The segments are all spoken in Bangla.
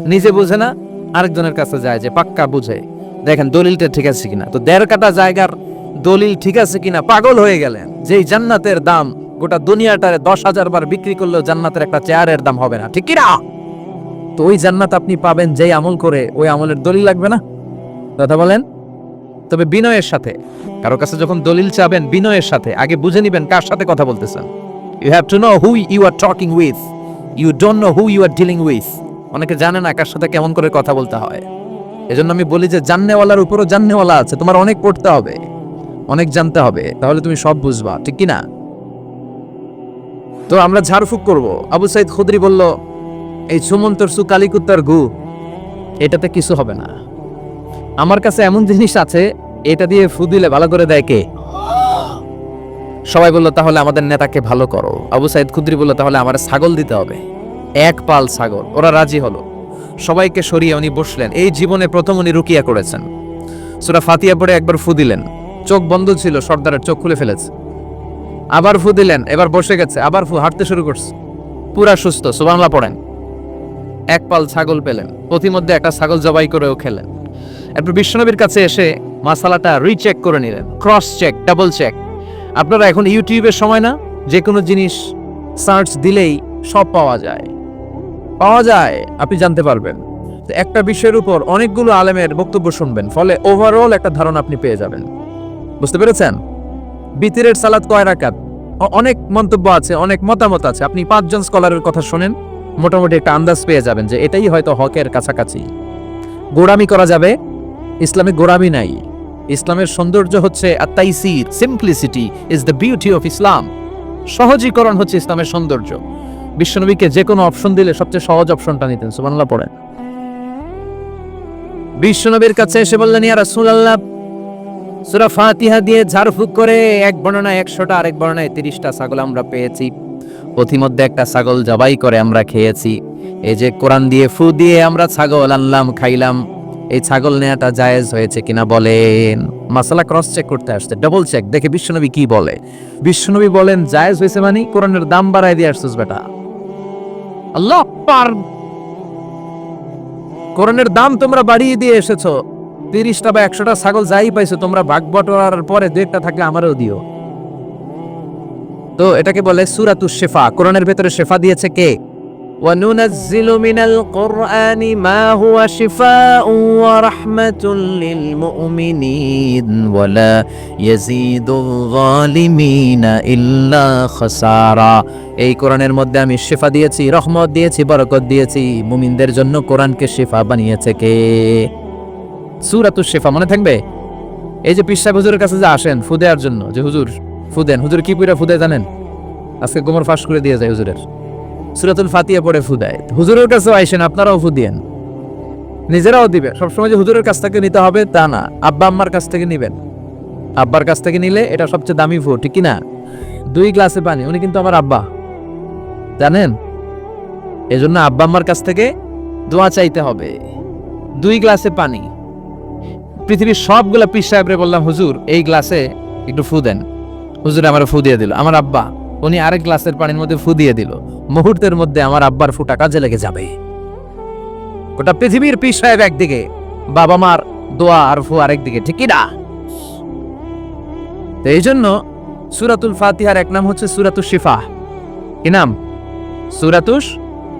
নিজে বুঝে না, আরেকজনের কাছে যায় যে পাক্কা বুঝে। দেখেন দলিলটা ঠিক আছে কিনা? তো দেড় কাটা জায়গার দলিল ঠিক আছে কিনা? পাগল হয়ে গেলেন। যেই জান্নাতের দাম গোটা দুনিয়াটারে দশ হাজার বার বিক্রি করলেও জান্নাতের একটা চেয়ারের দাম হবে না। ঠিক কিনা? তো ওই জান্নাত আপনি পাবেন যেই আমল করে, ওই আমলের দলিল লাগবে না? কথা বলেন? তবে বিনয়ের সাথে। কারও কাছে যখন দলিল চাবেন বিনয়ের সাথে, আগে বুঝে নিবেন কার সাথে কথা বলতেছেন। You have to know who you are talking with you don't know who you are dealing with অনেকে জানে না কার সাথে কেমন করে কথা বলতে হয়। এজন্য আমি বলি যে জাননেওয়ালার উপরও জাননেওয়ালা আছে, তোমার অনেক পড়তে হবে, অনেক জানতে হবে, তাহলে তুমি সব বুঝবা, ঠিক কি না তো আমরা ঝাড়ফুঁক করব। আবু সাইদ খুদরি বলল, এই সুমন্তর সু কালিকুত্তার গু, এটাতে কিছু হবে না। আমার কাছে এমন জিনিস আছে, এটা দিয়ে ফু দিলে ভালো করে দেয় কে? সবাই বলল, তাহলে আমাদের নেতাকে ভালো করো। আবু সাইদ খুদ্রি বলল, তাহলে আমার ছাগল দিতে হবে। এক পাল ছাগল ওরা রাজি হলো। সবাইকে সরিয়ে উনি বসলেন। এই জীবনে প্রথম উনি রুকিয়া করেছেন। সুরা ফাতিয়া পড়ে একবার ফু দিলেন। চোখ বন্ধ ছিল, সর্দারের চোখ খুলে ফেলেছে। আবার ফু দিলেন, এবার বসে গেছে, আবার ফু, হাঁটতে শুরু করছে। পুরা সুস্থ সুবাংলা পড়েন। এক পাল ছাগল পেলেন। প্রতিমধ্যে একটা ছাগল জবাই করেও খেলেন। এরপর বিশ্বনবীর কাছে এসে মাসালাটা রিচেক করে নিলেন। ক্রস চেক ডাবল চেক আপনারা এখন ইউটিউবের সময় না? যে কোনো জিনিস সার্চ দিলেই সব পাওয়া যায়। পাওয়া যায়, আপনি জানতে পারবেন। একটা বিষয়ের উপর অনেকগুলো আলেমের বক্তব্য শুনবেন, ফলে ওভারঅল একটা ধারণা আপনি পেয়ে যাবেন। বুঝতে পেরেছেন? বিতিরের সালাদ কয় রাকাত? অনেক মন্তব্য আছে, অনেক মতামত আছে। আপনি পাঁচজন স্কলারের কথা শুনেন, মোটামুটি একটা আন্দাজ পেয়ে যাবেন যে এটাই হয়তো হকের কাছাকাছি। গোড়ামি করা যাবে? ইসলামে গোড়ামি নাই। ইসলামের সৌন্দর্য হচ্ছে simplicity is the beauty of Islam সহজীকরণ হচ্ছে ইসলামের সৌন্দর্য। বিশ্বনবীকে যে কোনো অপশন দিলে সবচেয়ে সহজ অপশনটা নিতেন, সুবহানাল্লাহ, পড়েন। বিশ্বনবীর কাছে এসে বললেন, ইয়া রাসূলুল্লাহ, সূরা ফাতিহা দিয়ে ঝাড়ফুঁক করে এক বর্ণনায় একশোটা, আরেক বর্ণনায় তিরিশটা ছাগল আমরা পেয়েছি। পথিমধ্যে একটা ছাগল জবাই করে আমরা খেয়েছি। এই যে কোরআন দিয়ে ফু দিয়ে আমরা ছাগল আনলাম, খাইলাম, এই ছাগল নেওয়াটা জায়েজ হয়েছে কিনা বলেন? মাসালা ক্রস চেক করতে আসছে ডাবল চেক দেখে বিশ্বনবী কি বলে? বিশ্বনবী বলেন, জায়েজ হয়েছে মানে কোরআনের দাম বাড়ায় দিয়ে আসছিস বেটা। আল্লাহ কোরআনের দাম তোমরা বাড়িয়ে দিয়ে এসেছ। তিরিশটা বা একশোটা ছাগল যাই পাইছো, তোমরা ভাগ বটার পরে দু একটা থাকলে আমারও দিও। তো এটাকে বলে সুরাতু শেফা। কোরআনের ভেতরে শেফা দিয়েছে কে? وننزل من القرآن ما هو شفاء ورحمة للمؤمنين ولا يزيد الظالمين إلا خسارا এই কোরআনের মধ্যে আমি শেফা দিয়েছি রহমত দিয়েছি বরকত দিয়েছি মুমিনদের জন্য কোরআনকে শেফা বানিয়েছে কে সুরাতু শেফা মনে থাকবে এই যে পিসা হুজুরের কাছে যে আসেন ফু দেওয়ার জন্য যে হুজুর ফু দেন হুজুর কি পুরা ফুদে জানেন আজকে গোমর ফাঁস করে দিয়ে যায় হুজুরের সুরাতুল ফাতিয়া পড়ে ফু দেয়। হুজুরের কাছেও আইসেন, আপনারাও ফু নিজেরাও দিবে সবসময় যে হুজুরের কাছ থেকে নিতে হবে, তা না। আব্বা আম্মার কাছ থেকে নিবেন। আব্বার কাছ থেকে নিলে এটা সবচেয়ে দামি ফু, ঠিক না? দুই গ্লাসে পানি, উনি কিন্তু আমার আব্বা। জানেন? এজন্য আব্বা আম্মার কাছ থেকে দোয়া চাইতে হবে। দুই গ্লাসে পানি। পৃথিবীর সবগুলা পীর সাহেবরে বললাম, হুজুর, এই গ্লাসে একটু ফু দেন। হুজুর আমার ফু দিয়ে দিল। আমার আব্বা উনি আরেক গ্লাসের পানির মধ্যে ফু দিয়ে দিল। মুহূর্তের মধ্যে আমার আব্বার ফুটা কাজে লেগে যাবে। গোটা পৃথিবীর পীর সাহেব একদিকে, বাবা মার দোয়া আর ফু আরেকদিকে ঠিক না? তো এই জন্য সুরাতুল ফাতিহার এক নাম হচ্ছে সুরাতুল শিফা। কি নাম? সুরাতুস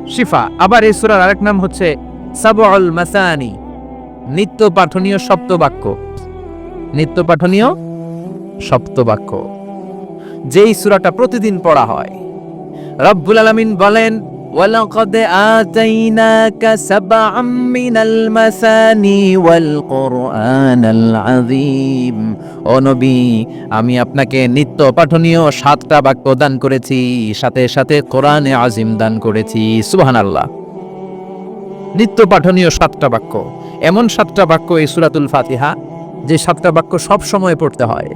শিফা। আবার এই সুরার আরেক নাম হচ্ছে সাবউল মাসানি, নিত্য পাঠনীয় সপ্তবাক্য। নিত্য পাঠনীয় সপ্তবাক্য। যেই সুরাটা প্রতিদিন পড়া হয়। রব্বুল আলামিন বলেন আতাইনাকা সাবআম মিনাল মাসানি ওয়াল কুরআনাল আযীম। ও নবী, আমি আপনাকে নিত্য পাঠনীয় সাতটা বাক্য দান করেছি, সাথে সাথে কোরআনে আজিম দান করেছি, সুবহানাল্লাহ। নিত্য পাঠনীয় সাতটা বাক্য। এমন সাতটা বাক্য এই সুরাতুল ফাতিহা, যে সাতটা বাক্য সব সময় পড়তে হয়।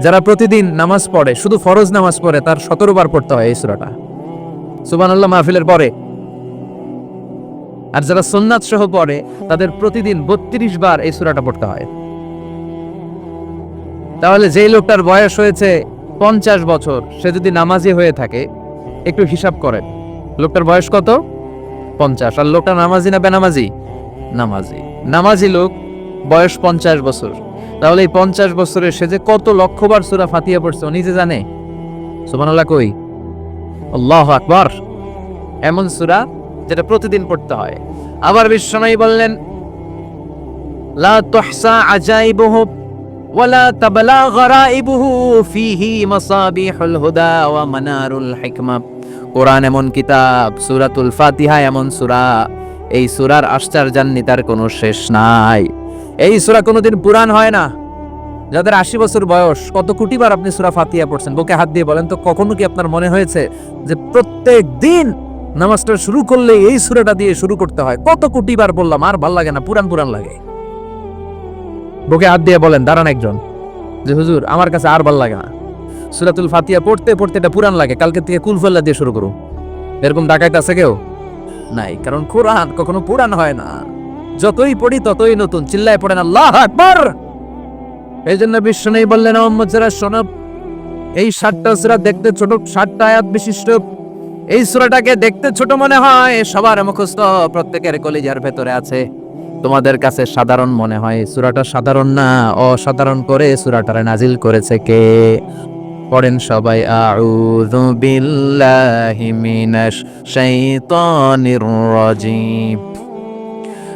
যারা প্রতিদিন নামাজ পড়ে, শুধু ফরজ নামাজ পড়ে, তার সতেরো বার পড়তে হয় এই সুরাটা। সুবহানাল্লাহ, মাহফিলের পরে। আর যারা সুন্নাত সহ পড়ে, তাদের প্রতিদিন বত্রিশ বার এই সুরাটা পড়তে হয়। তাহলে যেই লোকটার বয়স হয়েছে পঞ্চাশ বছর, সে যদি নামাজি হয়ে থাকে, একটু হিসাব করেন। লোকটার বয়স কত? পঞ্চাশ। আর লোকটা নামাজি না বেনামাজি? নামাজি। নামাজি লোক বয়স পঞ্চাশ বছর। তাহলে এই পঞ্চাশ বছরে সে যে কত লক্ষবার সুরা ফাতিয়া পড়ছে নিজে জানে? সুবহানাল্লাহ কই? আল্লাহ আকবার। এমন সুরা যেটা প্রতিদিন পড়তে হয়। আবার বিশ্বনয়ী বললেন, লা তুহসা আজাইবুহু ওয়ালা তাবলা গরাইবুহু ফিহি মাসাবিহুল হুদা ওয়া মানারুল হিকমা। কোরআন এমন কিতাব, সূরাতুল ফাতিহা এমন সূরা। এই সূরার আশ্চর্যান্বিতার কোনো শেষ নাই। এই সূরা কোনোদিন পুরান হয় না। যাদের আশি বছর বয়স, কত কোটিবার আপনি সূরা ফাতিয়া পড়ছেন? বুকে হাত দিয়ে বলেন তো, কখনো কি আপনার মনে হয়েছে যে প্রত্যেক দিন নামাজটা শুরু করলে এই সূরাটা দিয়ে শুরু করতে হয়? কত কোটিবার বললাম, আর ভালো লাগে না পুরান পুরান লাগে। বুকে হাত দিয়ে বলেন, দাঁড়ান একজন। যে হুজুর, আমার কাছে আর ভালো লাগে না। সুরাতুল ফাতিয়া পড়তে পড়তে এটা পুরান লাগে, কালকে থেকে কুলফল্লা দিয়ে শুরু করুন। এরকম ডাকাইতে আছে কেউ? নাই, কারণ কোরআন কখনো পুরান হয় না। যতই পড়ি, ততই নতুন। চিল্লায় পড়েন, আল্লাহ এই জন্য বিশ্ব নেই বললেন মোহাম্মদ যারা শোনব এই সাতটা সুরা দেখতে ছোট, সাতটা আয়াত বিশিষ্ট। এই সুরাটাকে দেখতে ছোট মনে হয়, সবার মুখস্থ প্রত্যেকের কলিজার ভেতরে আছে। তোমাদের কাছে সাধারণ মনে হয় সুরাটা সাধারণ না, অসাধারণ করে সুরাটারে নাজিল করেছে কে? পড়েন সবাই, আউযু বিল্লাহি মিনাশ শাইতানির রাজিম।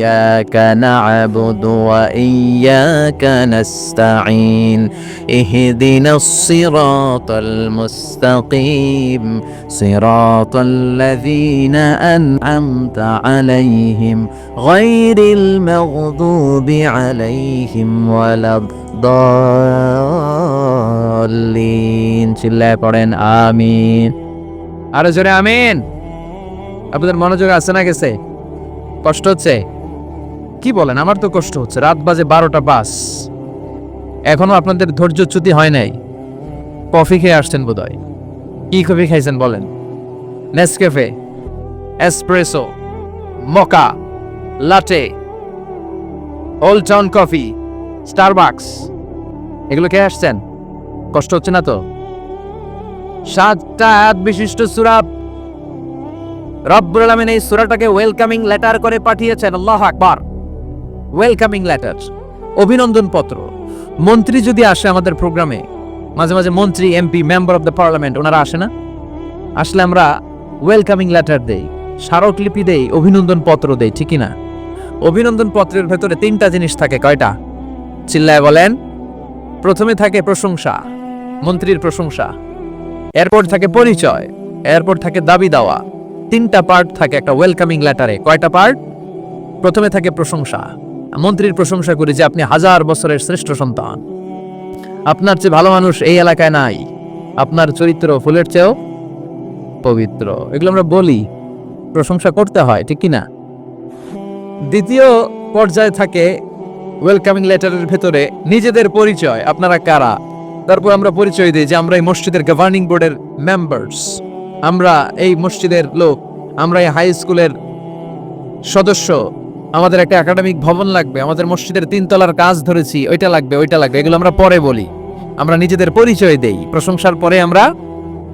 إياك نعبد وإياك نستعين اهدنا الصراط المستقيم صراط الذين أنعمت عليهم غير المغضوب عليهم ولا الضالين চিল্লায় পড়েন আমিন আরো জোরে আমিন আপনাদের মনোযোগ আছে না গেছে কষ্ট হচ্ছে? কি বলেন? আমার তো কষ্ট হচ্ছে। রাত বাজে বারোটা বাস। এখনও আপনাদের ধৈর্যচ্যুতি হয় নাই। কফি খেয়ে আসছেন বোধহয়। কি কফি খাইছেন বলেন? Nescafe espresso, mocha, latte, old town coffee, Starbucks. এগুলো খেয়ে আসছেন? কষ্ট হচ্ছে না তো? সাতটা আয়াত বিশিষ্ট সুরা রব্বুল আলামিন এই সূরাটাকে ওয়েলকামিং লেটার করে পাঠিয়েছেন, আল্লাহ আকবার। ওয়েলকামিং লেটার অভিনন্দন পত্র। মন্ত্রী যদি আসে আমাদের প্রোগ্রামে, মাঝে মাঝে মন্ত্রী M P member of the parliament ওনারা আসে না? আসলে আমরা ওয়েলকামিং লেটার দেই, স্মারকলিপি দেই, অভিনন্দন পত্র দেই ঠিকই না অভিনন্দন পত্রের ভেতরে তিনটা জিনিস থাকে, কয়টা? চিল্লায় বলেন, প্রথমে থাকে প্রশংসা, মন্ত্রীর প্রশংসা। এরপর থাকে পরিচয়, এরপর থাকে দাবি দেওয়া। তিনটা পার্ট থাকে একটা ওয়েলকামিং লেটারে কয়টা পার্ট প্রথমে থাকে প্রশংসা। মন্ত্রীর প্রশংসা করি যে আপনি হাজার বছরের শ্রেষ্ঠ সন্তান। আপনার চেয়ে ভালো মানুষ এই এলাকায় নাই। আপনার চরিত্র ফুলের চেয়েও পবিত্র। এগুলো আমরা বলি। প্রশংসা করতে হয়, ঠিক কি না দ্বিতীয় পর্যায়ে থাকে ওয়েলকামিং লেটারের ভেতরে নিজেদের পরিচয়। আপনারা কারা? তারপর আমরা পরিচয় দিই যে আমরা এই মসজিদের গভর্নিং বোর্ডের মেম্বার্স আমরা এই মসজিদের লোক, আমরা এই হাই স্কুলের সদস্য। আমাদের একটা একাডেমিক ভবন লাগবে, আমাদের মসজিদের তিনতলার কাজ ধরেছি, ওইটা লাগবে ওইটা লাগবে, এগুলো আমরা পরে বলি। আমরা নিজেদের পরিচয় দেই, প্রশংসার পরে আমরা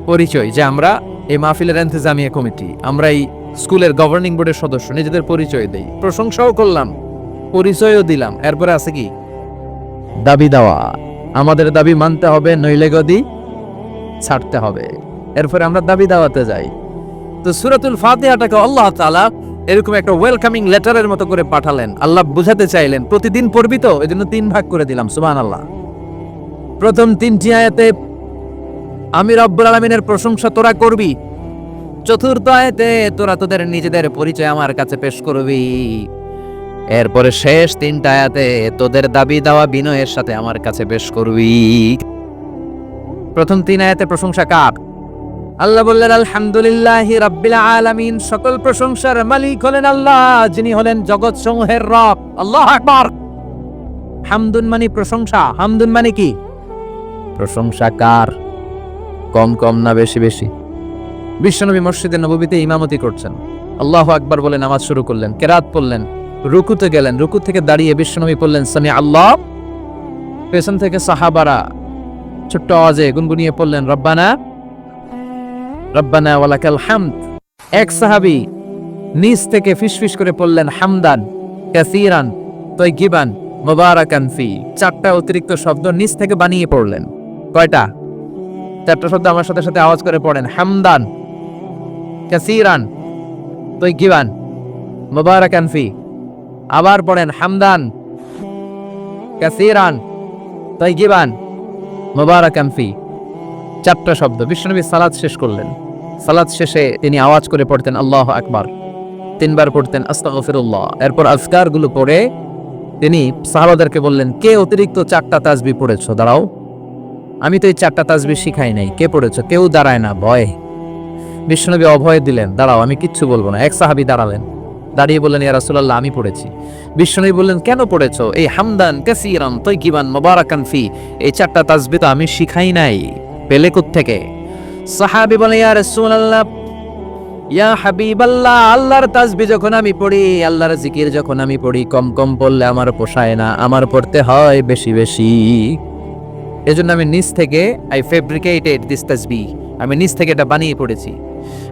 পরিচয় যে আমরা এই মাহফিলের এন্তেজামিয়া কমিটি, আমরা এই স্কুলের গভর্নিং বোর্ডের সদস্য, নিজেদের পরিচয় দেই। প্রশংসাও করলাম, পরিচয়ও দিলাম, এরপরে আছে কি? দাবি দেওয়া। আমাদের দাবি মানতে হবে, নইলে গদি ছাড়তে হবে। এরপরে আমরা দাবি দাওয়াতে যাই। তো সুরাতুল ফাতিহাটাকে আল্লাহ তাআলা এরকম একটা ওয়েলকামিং লেটারের মতো করে পাঠালেন। আল্লাহ বুঝাতে চাইলেন, প্রতিদিন পড়বি তো? এই জন্য তিন ভাগ করে দিলাম সুবহান আল্লাহ প্রথম তিনটি আয়াতে, আমি রব্বুল আলমিনের প্রশংসা তোরা করবি। চতুর্থ আয়াতে, তোরা তোদের নিজেদের পরিচয় আমার কাছে পেশ করবি। এরপরে শেষ তিনটা আয়াতে, তোদের দাবি দাওয়া বিনয়ের সাথে আমার কাছে পেশ করবি। প্রথম তিন আয়াতে প্রশংসা কার? আল্লাহ বললেন আলহামদুলিল্লাহ রাব্বিল আলামিন। সকল প্রশংসার মালিক হলেন আল্লাহ যিনি হলেন জগৎ সমূহের রব। আল্লাহ আকবার। হামদুন মানে প্রশংসা। হামদুন মানে কি? প্রশংসা কার? কম কম না বেশি বেশি? বিশ্বনবী মসজিদে নববীতে ইমামতি করছেন। আল্লাহ আকবার বলে নামাজ শুরু করলেন কেরাত পড়লেন রুকুতে গেলেন রুকু থেকে দাঁড়িয়ে বিশ্বনবী পড়লেন সামি আল্লাহ। পেছন থেকে সাহাবারা ছোট্ট আওয়াজে গুনগুনিয়ে পড়লেন রব্বানা রব্বানা ওয়ালাকাল হামদ। এক সাহাবী নিচ থেকে ফিসফিস করে পড়লেন, হামদান, কাসিরান তৈগিবান মোবারাকান ফি। চারটা অতিরিক্ত শব্দ নিচ থেকে বানিয়ে পড়লেন। কয়টা? চারটা শব্দ আমার সাথে সাথে আওয়াজ করে পড়েন, হামদান, কাসিরান তৈগিবান মোবারাকান ফি। আবার পড়েন, হামদান, কাসিরান তৈগিবান মোবারাকান ফি। চারটা শব্দ। বিশ্বনবী সালাদ শেষ করলেন। সালাদ শেষে তিনি আওয়াজ করে পড়তেন, আল্লাহ আকবার। তিনবার পড়তেন, আস্তাগফিরুল্লাহ। এরপর আজকারগুলো পড়ে তিনি সাহাবাদেরকে বললেন, কে অতিরিক্ত চারটা তাজবি পড়েছো? দাঁড়াও। আমি তো এই চারটা তাজবি শিখাই নাই। কে পড়েছো? কেউ দাঁড়ায় না, ভয়। বিশ্বনবী অভয় দিলেন, দাঁড়াও, আমি কিচ্ছু বলব না। এক সাহাবি দাঁড়ালেন, দাঁড়িয়ে বললেন, ইয়া রাসূলুল্লাহ, আমি পড়েছি। বিশ্বনবী বললেন, কেন পড়েছো? এই হামদান কাসীরান তৈকিবান মোবারাকান ফি। এই চারটা তাজবি তো আমি শিখাই নাই। পেলে থেকে সাহাবি বলে, ইয়া রাসূলুল্লাহ, ইয়া হাবিবাল্লাহ, আল্লাহর তাসবি যখন আমি পড়ি, আল্লাহর জিকির যখন আমি পড়ি কম কম পড়লে আমার পোষায় না, আমার পড়তে হয় বেশি বেশি। এজন্য আমি নিজ থেকে আই ফেব্রিকেটেড দিস তাসবি। আমি নিজ থেকে এটা বানিয়ে পড়েছি।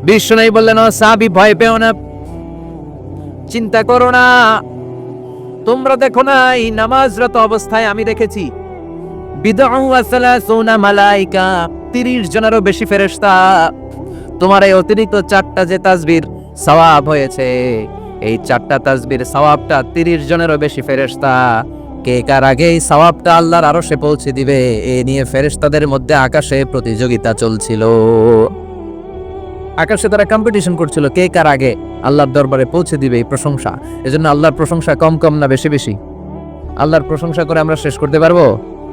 বিশ্বনাই বললেন সাহাবি, ভয় পেও না। চিন্তা করো না। তোমরা দেখো না, এই নামাজরত অবস্থায় আমি দেখেছি মালাইকা 30 জনেরও বেশি ফেরেশতা। তোমার এই অতিরিক্ত চারটা যে তাসবির সওয়াব হয়েছে, এই চারটা তাসবির সওয়াবটা 30 জনেরও বেশি ফেরেশতা। কে কার আগে এই সওয়াবটা আল্লাহর আরশে পৌঁছে দিবে, এ নিয়ে ফেরেশতাদের মধ্যে আকাশে প্রতিযোগিতা চলছিল। আকাশে তারা কম্পিটিশন করছিল, কে কার আগে আল্লাহর দরবারে পৌঁছে দিবে এই প্রশংসা। এজন্য আল্লাহর প্রশংসা কম কম না বেশি বেশি? আল্লাহর প্রশংসা করে আমরা শেষ করতে পারব?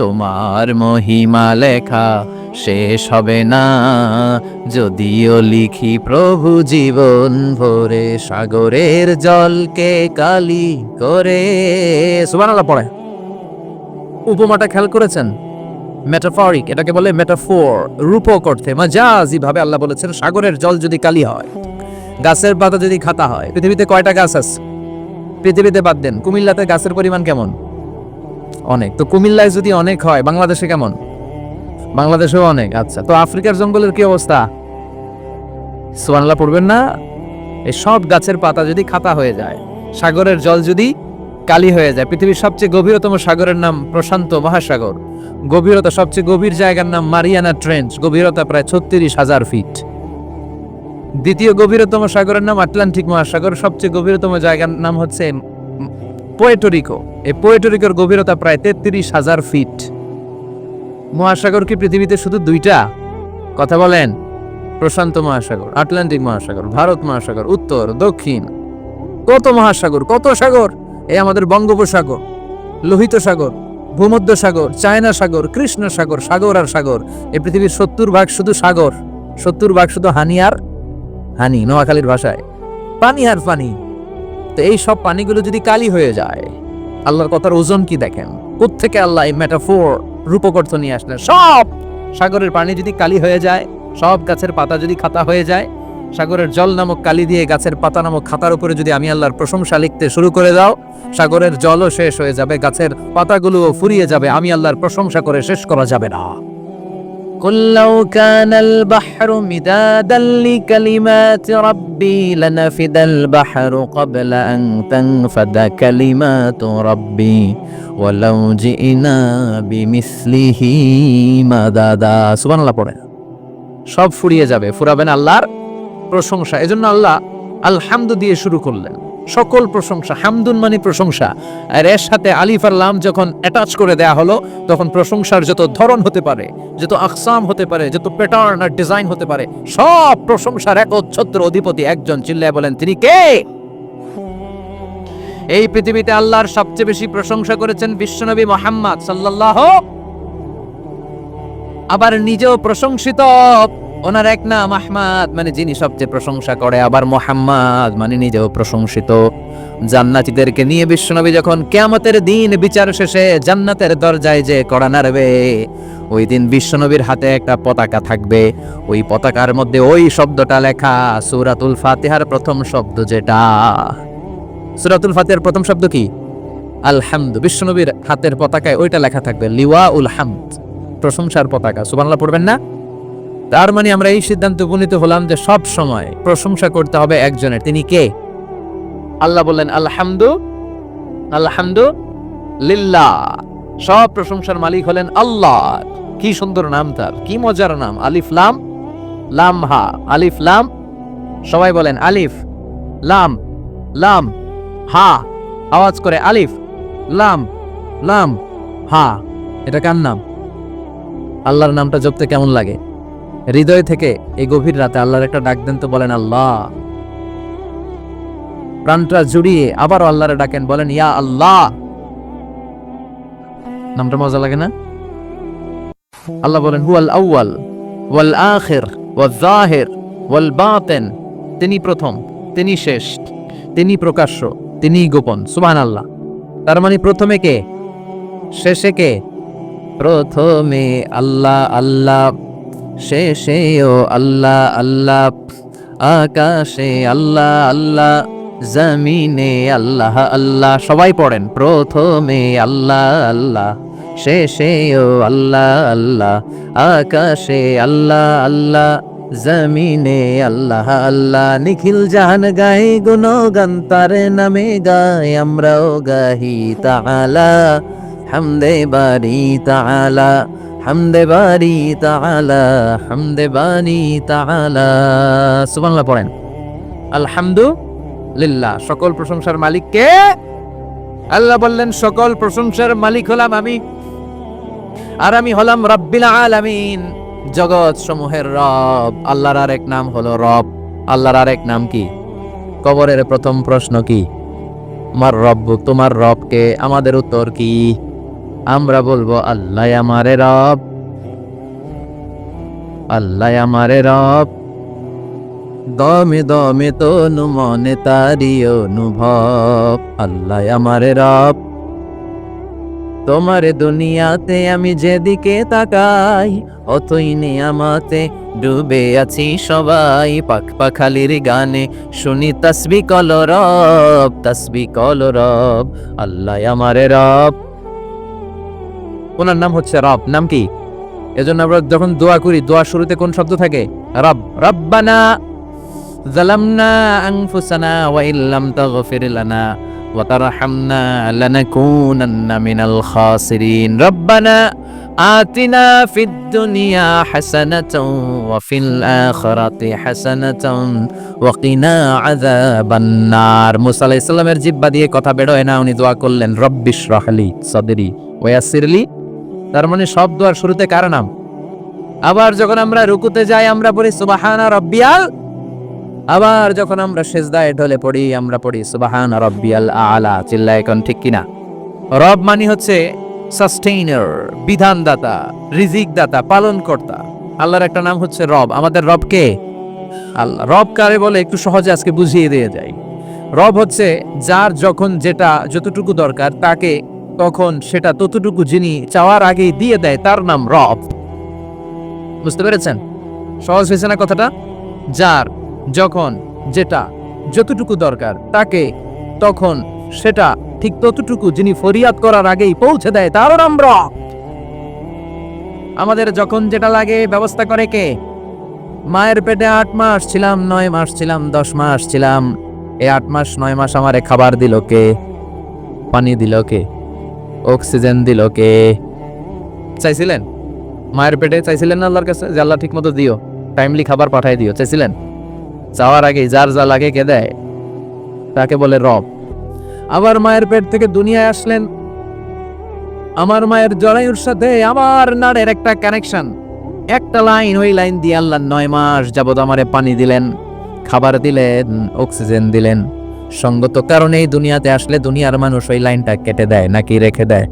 তোমার মহিমা লেখা শেষ হবে না। যদিও লিখি প্রভু জীবন ভরে সাগরের জলকে কালি করে। সুবহানাল্লাহ পড়ে। উপমাটা খেয়াল করেছেন? মেটাফরিক এটাকে বলে মেটাফোর রূপক অর্থে, মাজাজি ভাবে আল্লাহ বলেছেন, সাগরের জল যদি কালি হয়, গাছের পাতা যদি খাতা হয়, পৃথিবীতে কয়টা গাছ আছে? পৃথিবীতে বাদ দেন, কুমিল্লাতে গাছের পরিমাণ কেমন? অনেক। তো কুমিল্লায় যদি অনেক হয়, বাংলাদেশে কেমন? বাংলাদেশেও অনেক আচ্ছা। তো আফ্রিকার জঙ্গলের কি অবস্থা? সোয়ানলা পড়বেন না? এই সব গাছের পাতা যদি খাতা হয়ে যায়, সাগরের জল যদি কালি হয়ে যায়, পৃথিবীর সবচেয়ে গভীরতম সাগরের নাম প্রশান্ত মহাসাগর। গভীরতা সবচেয়ে গভীর জায়গার নাম মারিয়ানা ট্রেঞ্চ গভীরতা প্রায় ছত্রিশ হাজার ফিট। দ্বিতীয় গভীরতম সাগরের নাম আটলান্টিক মহাসাগর, সবচেয়ে গভীরতম জায়গার নাম হচ্ছে পোয়েটোরিকো এই পোয়েটোরিকোর গভীরতা প্রায় তেত্রিশ হাজার ফিট। মহাসাগর কি পৃথিবীতে শুধু দুইটা? কথা বলেন। প্রশান্ত মহাসাগর, আটলান্টিক মহাসাগর, ভারত মহাসাগর, উত্তর, দক্ষিণ। কত মহাসাগর, কত সাগর? এই আমাদের বঙ্গোপসাগর, লোহিত সাগর, ভূমধ্য সাগর, চায়না সাগর, কৃষ্ণ সাগর সাগর আর সাগর। এ পৃথিবীর সত্তর ভাগ শুধু সাগর, সত্তর ভাগ শুধু হানি আর হানি, নোয়াখালীর ভাষায়। পানি আর পানি। তো এই সব পানিগুলো যদি কালি হয়ে যায়, আল্লাহর কথার ওজন কি দেখেন? কোত্থেকে আল্লাহ এই মেটাফোর রূপকর্থ নিয়ে আসলেন? সব সাগরের পানি যদি কালি হয়ে যায়, সব গাছের পাতা যদি খাতা হয়ে যায়, সাগরের জল নামক কালি দিয়ে গাছের পাতা নামক খাতার উপরে যদি আমি আল্লাহর প্রশংসা লিখতে শুরু করে দাও, সাগরের জলও শেষ হয়ে যাবে, গাছের পাতাগুলোও ফুরিয়ে যাবে, আমি আল্লাহর প্রশংসা করে শেষ করা যাবে না। قل لو كان البحر مدادا لكلمات ربي لنفد البحر قبل أن تنفد كلمات ربي ولو جئنا بمثله مددا سبحان الله পড়ে সব ফুরিয়ে যাবে ফুরাবেন আল্লাহর প্রশংসা এজন্য আল্লাহ আলহামদু দিয়ে শুরু করলেন সকল প্রশংসা হামদুন মানে প্রশংসা। আর এর সাথে আলিফ আর লাম যখন অ্যাটাচ করে দেয়া হলো, তখন প্রশংসার যত ধরন হতে পারে, যত আকসাম হতে পারে, যত প্যাটার্ন আর ডিজাইন হতে পারে, সব প্রশংসার একচ্ছত্র অধিপতি একজন চিল্লায় বলেন, তিনি কে? এই পৃথিবীতে আল্লাহর সবচেয়ে বেশি প্রশংসা করেছেন বিশ্বনবী মোহাম্মদ সাল্লাল্লাহ আবার নিজেও প্রশংসিত ওনার এক নাম আহমাদ মানে যিনি সবচেয়ে প্রশংসা করে, আবার মোহাম্মদ মানে নিজেও প্রশংসিত। জান্নাতীদেরকে নিয়ে বিশ্বনবী যখন কেয়ামতের দিন বিচার শেষে জান্নাতের দরজায় যে কড়া নাড়বে, ওই দিন বিশ্বনবীর হাতে একটা পতাকা থাকবে। ওই পতাকার মধ্যে ওই শব্দটা লেখা, সুরাতুল ফাতিহার প্রথম শব্দ যেটা। সুরাতুল ফাতিহার প্রথম শব্দ কি? আলহামদু। বিশ্বনবীর হাতের পতাকায় ওইটা লেখা থাকবে লিওয়া উল হামদ। প্রশংসার পতাকা। সুবহানাল্লাহ, পড়বেন না? তার মানে আমরা এই সিদ্ধান্তে উপনীত হলাম যে সব সময় প্রশংসা করতে হবে একজনের। তিনি কে? আল্লাহ বললেন, আলহামদু আলহামদু লিল্লাহ। সব প্রশংসার মালিক হলেন আল্লাহ। কি সুন্দর নাম তার, কি মজার নাম। আলিফ, লাম লাম, হা। আলিফ, লাম, সবাই বলেন, আলিফ, লাম লাম, হা। আওয়াজ করে, আলিফ, লাম লাম, হা। এটা কার নাম? আল্লাহর নামটা জপতে কেমন লাগে? হৃদয় থেকে এই গভীর রাতে আল্লাহর একটা ডাক দেন তো বলেন, আল্লাহ। প্রাণটা জুড়িয়ে আবারও আল্লাহরে ডাকেন, বলেন, ইয়া আল্লাহ। নামটা মজা লাগে না? আল্লাহ বলেন, হুয়াল আউয়াল, ওয়াল আখির ওয়াল জাহির, ওয়াল বাতেন। তিনি প্রথম, তিনি শেষ, তিনি প্রকাশ্য, তিনি গোপন, সুবহানাল্লাহ। তার মানে প্রথমে কে? শেষে কে? প্রথমে আল্লাহ আল্লাহ। শেষেও আল্লাহ আল্লাহ, আকাশে আল্লাহ আল্লাহ, জমিনে আল্লাহ আল্লাহ, সবাই পড়েন। প্রথমে আল্লাহ আল্লাহ, শেষে ও আল্লাহ আল্লাহ, আকাশে আল্লাহ আল্লাহ, জমিনে আল্লাহ আল্লাহ, নিখিল জাহান গাই গুণগান, তার নামে গায় আমরাও গাহি তাআলা, হামদে বারি তাআলা। হামদে বারি তাআলা, হামদে বারি তাআলা। সুবহানাল্লাহ পড়েন। আলহামদুলিল্লাহ, সকল প্রশংসার মালিক কে? আল্লাহ বললেন, সকল প্রশংসার মালিক হলাম আমি। আর আমি হলাম রব্বিল আলামিন, জগৎ সমূহের রব। আল্লাহর আরেক নাম হলো রব। আল্লাহর আরেক নাম কি? কবরের প্রথম প্রশ্ন কি? আমার রব তোমার রবকে, আমাদের উত্তর কি? আমরা বলব, আল্লাহ আমারে রব। আল্লাহ আমারে রব। দমে দমে তনু মনে তারি অনুভব। আল্লাহ আমারে রব। তোমার দুনিয়াতে আমি যেদিকে তাকাই, অতই নিয়ামতে ডুবে আছি সবাই। পাখ পাখালির গানে শুনি তসবি কল রব, তসবি কল রব। আল্লাহ আমারে রব। ওনার নাম হচ্ছে রব, নাম কি? এজন্য আমরা যখন দোয়া করি দোয়া শুরুতে কোন শব্দ থাকে? রব, রব্বানা জালামনা আনফুসানা ওয়া ইল্লাম তাগফির লানা ওয়া তারহামনা লানাকুনান্না মিনাল খাসিরিন। রব্বানা আতিনা ফিদ দুনিয়া হাসানাতাও ওয়া ফিল আখিরাতি হাসানাতাও ওয়া কিনা আযাবান নার মুসা আলাইহিস সালামের জিহ্বা দিয়ে কথা বেরোয় না, উনি দোয়া করলেন রব্বিশরাহলি সাদরি ওয়া ইয়াসসিরলি তার মানে সব দোয়ার শুরুতে কার নাম? আবার যখন আমরা রুকুতে যাই, আমরা পড়ি সুবাহানা রব্বিয়াল। আবার যখন আমরা সেজদায় ঢলে পড়ি, আমরা পড়ি সুবাহান রব্বিয়াল আলা চিল্লা এখন ঠিক কিনা? রব মানে হচ্ছে সাস্টেইনার বিধানদাতা রিজিক দাতা পালন কর্তা আল্লাহর একটা নাম হচ্ছে রব। আমাদের রব কে? আল্লাহ। রব কারে বলে? একটু সহজে আজকে বুঝিয়ে দিয়ে যাই। রব হচ্ছে যার যখন যেটা, যতটুকু দরকার, তাকে তখন সেটা ততটুকু যিনি চাওয়ার আগেই দিয়ে দেয়, তার নাম রব। বুঝতে পেরেছেন? সহজ হয়েছে না কথাটা? যার যখন যেটা যতটুকু দরকার তাকে, তখন সেটা ঠিক ততটুকু যিনি ফরিয়াদ করার আগেই পৌঁছে দেয়, তারও নাম রব। আমাদের যখন যেটা লাগে ব্যবস্থা করে কে? মায়ের পেটে আট মাস ছিলাম, নয় মাস ছিলাম, দশ মাস ছিলাম। এই আট মাস, নয় মাস আমারে খাবার দিল কে? পানি দিল কে? অক্সিজেন দিল কে? চাইছিলেন? মায়ের পেটে চাইছিলেন না আল্লাহর কাছে? যে আল্লাহ ঠিক মতো দিও টাইমলি খাবার পাঠাই দিও, চাইছিলেন? চাওয়ার আগে যার যা লাগে কে দেয়? তাকে বলে রব। আবার মায়ের পেট থেকে দুনিয়ায় আসলেন। আমার মায়ের জরায়ুর সাথে আমার নাড়ের একটা কানেকশন একটা লাইন ওই লাইন দিয়ে আল্লাহ নয় মাস যাবত আমারে পানি দিলেন, খাবার দিলেন অক্সিজেন দিলেন। সঙ্গত কারণেই দুনিয়াতে আসলে দুনিয়ার মানুষ ওই লাইনটা কেটে দেয় নাকি রেখে দেয়?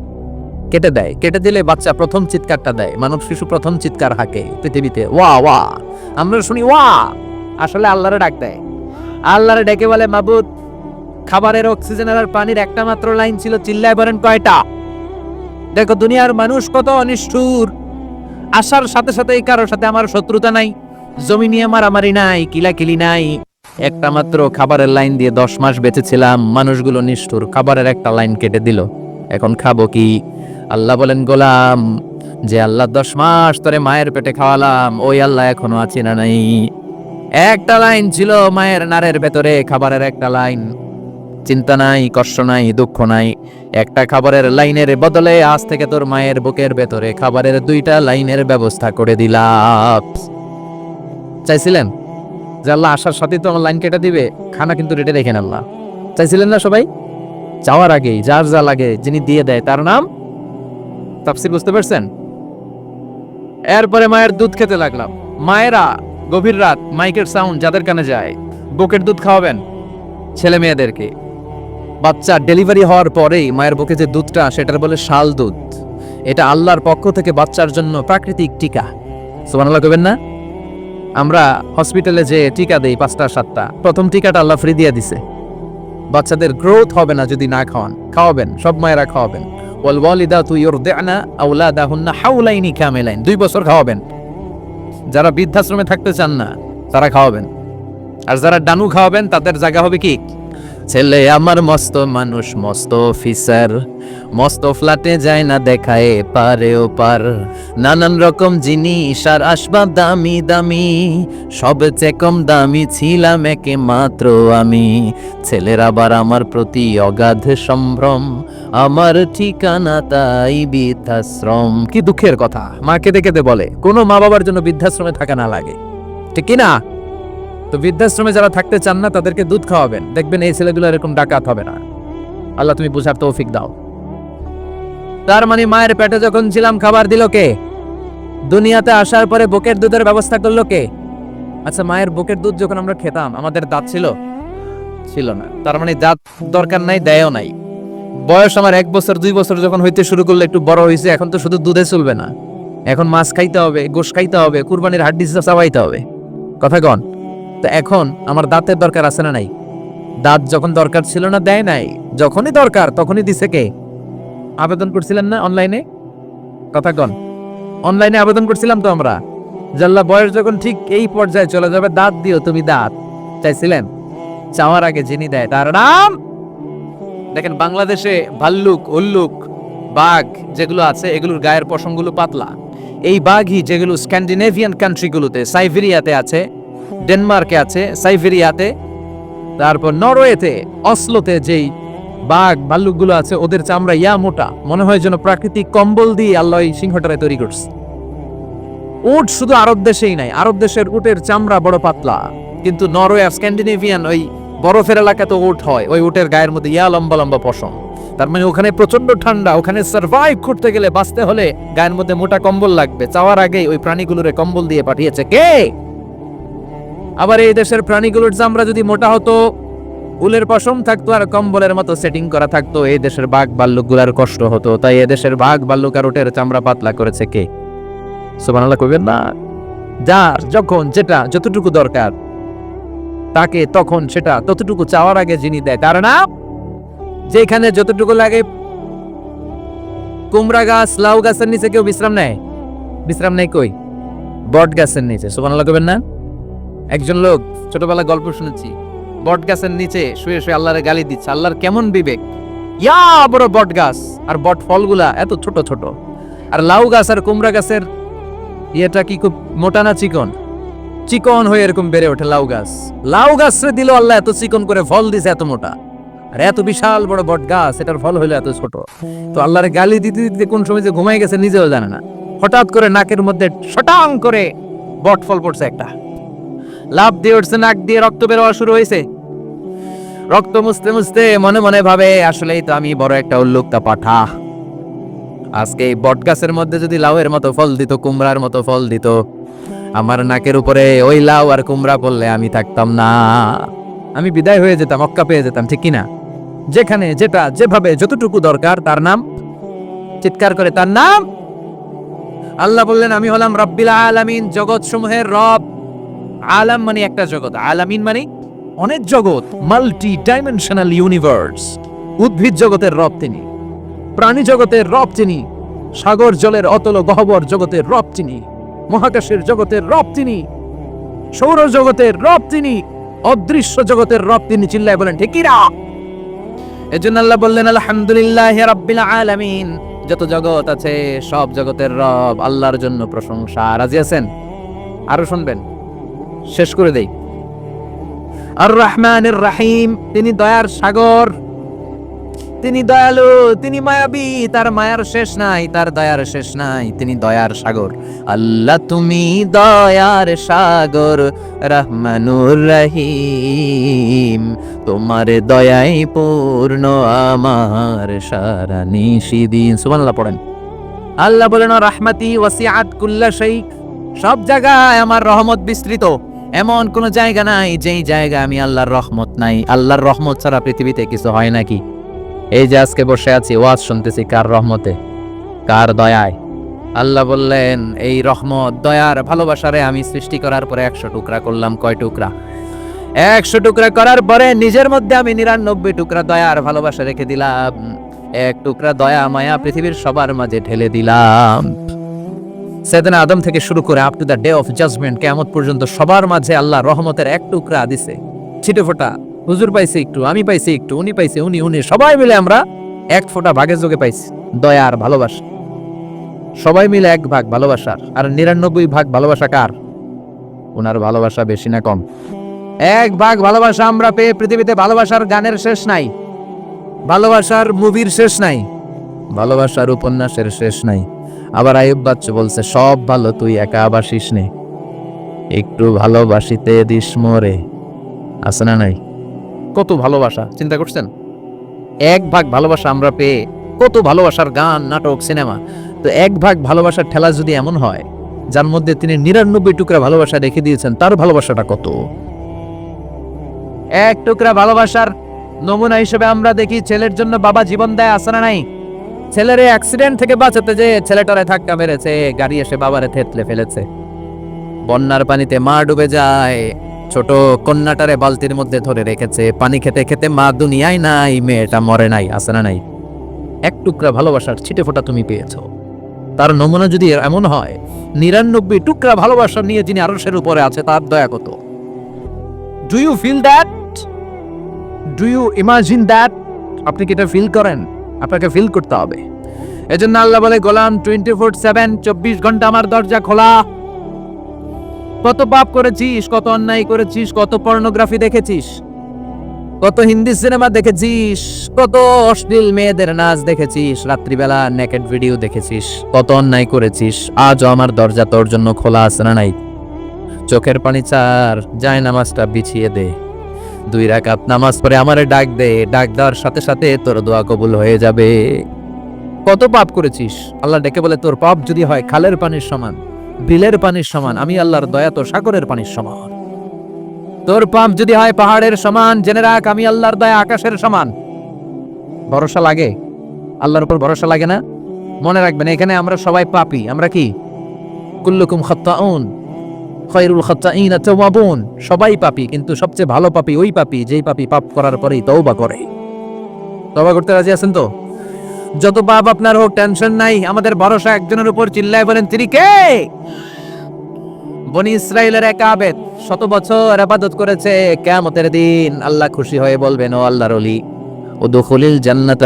কেটে দেয়। কেটে দিলে বাচ্চা প্রথম চিৎকারটা দেয়। মানব শিশু প্রথম চিৎকার হাঁকে পৃথিবীতে। ওয়া ওয়া। আমরা শুনি ওয়া। আসলে আল্লাহরে ডাক দেয়। আল্লাহরে ডেকে বলে, মাবুদ, খাবারের অক্সিজেনের আর পানির একটা মাত্র লাইন ছিল, চিল্লায় বলেন কয়টা? দেখো, দুনিয়ার মানুষ কত অনিষ্ঠুর। আসার সাথে সাথে কারোর সাথে আমার শত্রুতা নাই। জমি নিয়ে মারামারি নাই, কিলাকিলি নাই। একটা মাত্র খাবারের লাইন দিয়ে দশ মাস বেঁচেছিলাম। মানুষগুলো নিষ্ঠুর। খাবারের একটা লাইন কেটে দিল। এখন খাব কি? আল্লাহ বলেন, গোলাম, যে আল্লাহ দশ মাস ধরে মায়ের পেটে খাওয়ালাম, ওই আল্লাহ এখনও আছি না নাই? একটা লাইন ছিল মায়ের নারের ভেতরে, খাবারের একটা লাইন। চিন্তা নাই, কষ্ট নাই, দুঃখ নাই। একটা খাবারের লাইনের বদলে আজ থেকে তোর মায়ের বুকের ভেতরে খাবারের দুইটা লাইনের ব্যবস্থা করে দিলাম। চাইছিলেন? যে আল্লাহ আসার সাথে তো আমার লাইন কেটে দিবে, খানা কিন্তু রেটে রেখেন আল্লাহ। চাইছিলেন না সবাই? চাওয়ার আগেই যার যা লাগে, যিনি দিয়ে দেয়, তার নাম? তাফসির বুঝতে পারছেন? এরপরে মায়ের দুধ খেতে লাগলাম। মায়েরা গভীর রাত মাইকের সাউন্ড যাদের কানে যায়, বুকের দুধ খাওয়াবেন ছেলে মেয়েদেরকে। বাচ্চা ডেলিভারি হওয়ার পরেই মায়ের বুকে যে দুধটা, সেটার বলে শাল দুধ। এটা আল্লাহর পক্ষ থেকে বাচ্চার জন্য প্রাকৃতিক টিকা। সুবহানাল্লাহ কইবেন না? আমরা হসপিটালে যে টিকা দেই পাঁচটা, সাতটা। প্রথম টিকাটা আল্লাহ ফ্রি দিয়ে দিছে। বাচ্চাদের গ্রোথ হবে না যদি না খাওয়ান। খাওয়াবেন, সব মায়েরা খাওয়াবেন। ওয়াল ওয়ালিদাতু আউলা দাহুন্না হাউলাইনি কামিলাইন। দুই বছর খাওয়াবেন। যারা বৃদ্ধাশ্রমে থাকতে চান না, তারা খাওয়াবেন। আর যারা ডানু খাওয়াবেন, তাদের জায়গা হবে কি? ছেলে আমার মস্ত মানুষ, মস্ত অফিসার মস্ত ফ্ল্যাটে যায় না দেখায় পারে ও পার। নানান রকম জিনিস আর আসবাব দামি দামি। সবচেয়ে কম দামি ছিলাম একে মাত্র আমি। ছেলের আবার আমার প্রতি অগাধ সম্ভ্রম। আমার ঠিকানা তাই বৃদ্ধাশ্রম। কি দুঃখের কথা মা কেঁদে কেঁদে বলে। কোনো মা বাবার জন্য বৃদ্ধাশ্রমে থাকা না লাগে। ঠিক না? তো বৃদ্ধাশ্রমে যারা থাকতে চান না, তাদেরকে দুধ খাওয়াবেন। দেখবেন এই ছেলেগুলো এরকম ডাকাত হবে না। আল্লাহ তুমি বুঝার তৌফিক দাও। তার মানে মায়ের পেটে যখন ছিলাম, খাবার দিল কে? দুনিয়াতে আসার পরে বুকের দুধের ব্যবস্থা করল কে? আচ্ছা মায়ের বুকের দুধ যখন আমরা খেতাম, আমাদের দাঁত ছিল? ছিল না। তার মানে দাঁত দরকার নাই, দেয়ও নাই। বয়স আমার এক বছর, দুই বছর যখন হইতে শুরু করল, একটু বড় হয়েছে এখন তো শুধু দুধে চলবে না। এখন মাছ খাইতে হবে, গোশ খাইতে হবে, কুরবানির হাড্ডি চাবাইতে হবে। কথা কন। তো এখন আমার দাঁতের দরকার আছে না নাই? দাঁত যখন দরকার ছিল না, দেয় নাই। যখনই দরকার, তখনই দিছে কে? আবেদন করছিলেন না অনলাইনে? কথা কন। অনলাইনে আবেদন করছিলাম তো আমরা। জাল্লা, বয়স যখন ঠিক এই পর্যায়ে চলে যাবে, দাঁত দিও তুমি দাঁত। চাইছিলেন? চাওয়ার আগে যিনি দেয়, তার নাম? দেখেন, বাংলাদেশে ভাল্লুক, উল্লুক, বাঘ যেগুলো আছে, এগুলোর গায়ের পশমগুলো পাতলা। এই বাঘই যেগুলো স্ক্যান্ডিনেভিয়ান কান্ট্রিগুলোতে সাইবেরিয়াতে আছে ডেনমার্কে আছে, সাইবেরিয়াতে, তারপর নরওয়েতে, অসলোতে যেই বাঘ ভাল্লুকগুলো আছে, ওদের চামড়া ইয়া মোটা। মনে হয় যেন প্রাকৃতিক কম্বল দিয়ে আল্লাহ সিংহটারে তৈরি করছে। উট শুধু আরব দেশেই নাই, আরব দেশের উটের চামড়া বড় পাতলা। কিন্তু নরওয়ে স্ক্যান্ডিনেভিয়ান ওই বরফের এলাকাতে উট হয়, ওই উটের গায়ের মধ্যে ইয়া লম্বা লম্বা পশম। তার মানে ওখানে প্রচণ্ড ঠান্ডা, ওখানে সার্ভাইভ করতে গেলে বাঁচতে হলে গায়ের মধ্যে মোটা কম্বল লাগবে। চাওয়ার আগেই ওই প্রাণীগুলোরে কম্বল দিয়ে পাঠিয়েছে কে? আবার এই দেশের প্রাণীগুলোর চামড়া যদি মোটা হতো, উলের পশম থাকতো আর কম্বলের মতো সেটিং করা থাকতো, এই দেশের বাঘ ভাল্লুকগুলার কষ্ট হতো। তাই এ দেশের বাঘ উটের চামড়া পাতলা করেছে কে? সুবহানাল্লাহ কইবেন না? যার যখন যেটা যতটুকু দরকার, তাকে তখন সেটা ততটুকু চাওয়ার আগে যিনি দেয়, তার না যেখানে যতটুকু লাগে, কুমড়া গাছ, লাউ গাছের নিচে কেউ বিশ্রাম নেয়? বিশ্রাম নেই কই? বট গাছের নিচে, সুবহানাল্লাহ কইবেন না? একজন লোক ছোটবেলা গল্প শুনেছি। বট গাছের নিচে শুয়ে শুয়ে আল্লাহরে গালি দিচ্ছে। আল্লাহর কেমন বিবেক? ইয়া বড় বট গাছ! আর বট ফলগুলা এত ছোট ছোট। আর লাউ গাছ আর কুমড়া গাছের ইয়েটা কি খুব মোটা না চিকন? চিকন হয়ে এরকম বেড়ে ওঠে লাউ গাছ। লাউ গাছরে দিল আল্লাহ এত চিকন করে ফল দিছে এত মোটা। আর এত বিশাল বড় বট গাছ, এটার ফল হইল এত ছোট। তো আল্লাহরে গালি দিতে দিতে কোন সময় যে ঘুমাই গেছে নিজেও জানে না। হঠাৎ করে নাকের মধ্যে শটাং করে বট ফল পড়ছে একটা। লাভ দিয়ে উঠছে, নাক দিয়ে রক্ত বেরোয়া শুরু হয়েছে। রক্ত মুছতে মুছতে মনে মনে ভাবে, আসলেই তো আমি বড় একটা উল্লুকটা পাঠা। আজকে এই বট গাছের মধ্যে যদি লাউয়ের মতো ফল দিত, কুমড়ার মতো ফল দিত, আমার নাকের উপরে ওই লাউ আর কুমড়া পড়লে আমি থাকতাম না। আমি বিদায় হয়ে যেতাম, অক্কা পেয়ে যেতাম, ঠিক কিনা? যেখানে যেটা, যেভাবে যতটুকু দরকার, তার নাম? চিৎকার করে, তার নাম? আল্লাহ বললেন, আমি হলাম রব্বিল আলামিন জগৎ সমূহের রব। আলাম মানে একটা জগৎ, আলামিন মানে অনেক জগৎ মাল্টি ডাইমেনশনাল ইউনিভার্স উদ্ভিদ জগতের রব তিনি, প্রাণী জগতের রব তিনি, সাগর জলের অতল গহ্বর জগতের রব তিনি, মহাকাশের জগতের রব তিনি, সৌর জগতের রব তিনি, অদৃশ্য জগতের রব তিনি চিল্লায় বলেন, ঠিক কিনা এজন্য আল্লাহ বললেন, আলহামদুলিল্লাহ রাব্বিল আলামিন। যত জগৎ আছে, সব জগতের রব আল্লাহর জন্য প্রশংসা। রাজি আছেন? আরও শুনবেন? শেষ করে দেই। আর রহমানের রাহিম, তিনি দয়ার সাগর। তিনি দয়ালু, তিনি মায়াবী, তার মায়ার শেষ নাই, তার দয়ার শেষ নাই, তিনি দয়ার সাগর। আল্লাহ, তুমি দয়ার সাগর, রহমানুর রহিম। তোমার দয়াই পূর্ণ, আমার সারা নিশিদিন সুবহানাল্লাহ পড়েন। আল্লাহ বলেন রাহমাতি ওয়াসিআত কুল্লা শাই সব জায়গায় আমার রহমত বিস্তৃত। এমন কোন জায়গা নাই যেই জায়গা আমি আল্লাহর রহমত নাই। আল্লাহর রহমত ছাড়া পৃথিবীতে কিছু হয় নাকি? এই যে আজকে বসে আছি, ওয়াজ শুনতেছি কার রহমতে? কার দয়ায়? আল্লাহ বললেন, এই রহমত, দয়ার ভালোবাসারে আমি সৃষ্টি করার পরে একশো টুকরা করলাম। কয় টুকরা? একশো টুকরা করার পরে নিজের মধ্যে আমি নিরানব্বই টুকরা দয়ার ভালোবাসা রেখে দিলাম। এক টুকরা দয়া মায়া পৃথিবীর সবার মাঝে ঢেলে দিলাম। সেদিন আদম থেকে শুরু করে up to the day of judgement কেমত পর্যন্ত সবার মাঝে আল্লাহ রহমতের এক টুকরা দিছে। ছিটে ফোটা, হুজুর পাইছে একটু, আমি পাইছি একটু, উনি পাইছে উনি উনি, সবাই মিলে আমরা এক ফোঁটা ভাগের যোগে পাইছি, দয়া আর ভালোবাসা। সবাই মিলে এক ভাগ ভালোবাসার আর নিরানব্বই ভাগ ভালোবাসা কার? ওনার ভালোবাসা বেশি না কম? এক ভাগ ভালোবাসা আমরা পেয়ে পৃথিবীতে ভালোবাসার গানের শেষ নাই, ভালোবাসার মুভির শেষ নাই, ভালোবাসার উপন্যাসের শেষ নাই। আবার আয়ুব বাচ্চু বলছে সব ভালো তুই একা বাসিস নে একটু ভালোবাসিতে দিস মোরে। আছে না নাই? কত ভালোবাসা চিন্তা করছেন? এক ভাগ ভালোবাসা আমরা পেয়ে কত ভালোবাসার গান নাটক সিনেমা। তো এক ভাগ ভালোবাসার ঠেলা যদি এমন হয় যার মধ্যে তিনি নিরানব্বই টুকরা ভালোবাসা রেখে দিয়েছেন তার ভালোবাসাটা কত? এক টুকরা ভালোবাসার নমুনা হিসেবে আমরা দেখি ছেলের জন্য বাবা জীবন দেয় আসে না নাই? ছেলের অ্যাক্সিডেন্ট থেকে বাঁচাতে যে ছেলেটারে ধাক্কা মেরেছে, গাড়ি এসে বাবারে থেতলে ফেলেছে। বন্যার পানিতে মা ডুবে যায়, ছোট কন্যাটারে বালতির মধ্যে ধরে রেখেছে। পানি খেতে খেতে মা দুনিয়ায় নাই, মেয়েটা মরে নাই আসে না নাই। এক টুকরা ভালোবাসার ছিটে ফোঁটা তুমি পেয়েছ। তার নমুনা যদি এমন হয়, নিরানব্বই টুকরা ভালোবাসা নিয়ে যিনি আরসের উপরে আছে, তার দয়া কত? Do you feel that do you imagine that আপনি কি এটা ফিল করেন? আপনাকে ফিল করতে হবে। এজন্য আল্লাহ বলে, গোলাম টোয়েন্টি ফোর সেভেন চব্বিশ ঘণ্টা আমার দরজা খোলা। কত পাপ করেছিস, কত অন্যায় করেছিস, কত পর্নোগ্রাফি দেখেছিস, কত হিন্দি সিনেমা দেখেছিস, কত অশ্লীল মেয়েদের নাচ দেখেছিস, রাত্রিবেলা নেকেট ভিডিও দেখেছিস, কত অন্যায় করেছিস, আজও আমার দরজা তোর জন্য খোলা আছে না নাই? চোখের পানি চার যায় নামাজটা বিছিয়ে দে। দুই রাকাত নামাজ পড়ে আমারে ডাক দে, ডাক দেওয়ার সাথে সাথে তোর দোয়া কবুল হয়ে যাবে। কত পাপ করেছিস? আল্লাহ ডেকে বলে, তোর পাপ যদি হয় খালের পানির সমান, বিলের পানির সমান, আমি আল্লাহর দয়া তো সাগরের পানির সমান। তোর পাপ যদি হয় পাহাড়ের সমান, জেনে রাখ, আমি আল্লাহর দয়া আকাশের সমান। ভরসা লাগে? আল্লাহর উপর ভরসা লাগে না? মনে রাখবেন, এখানে আমরা সবাই পাপি, আমরা কি? কুল্লুকুম খত্তাউন। তাওয়াবুন। সবাই পাপি, কিন্তু সবচেয়ে ভালো পাপি ওই পাপি, যেই পাপি পাপ করার পরেই তওবা করে। তওবা করতে রাজি আছেন তো? যত পাপ আপনার হোক টেনশন নাই। আমাদের ভরসা একজনের উপর চিল্লায় বলেন, তিনি কে? বনি ইসরায়েলের এক আবেদ শত বছর আবাদত করেছে। কেয়ামতের দিন আল্লাহ খুশি হয়ে বলবেন, ও আল্লাহর অলি ও দখলিল জান্নাত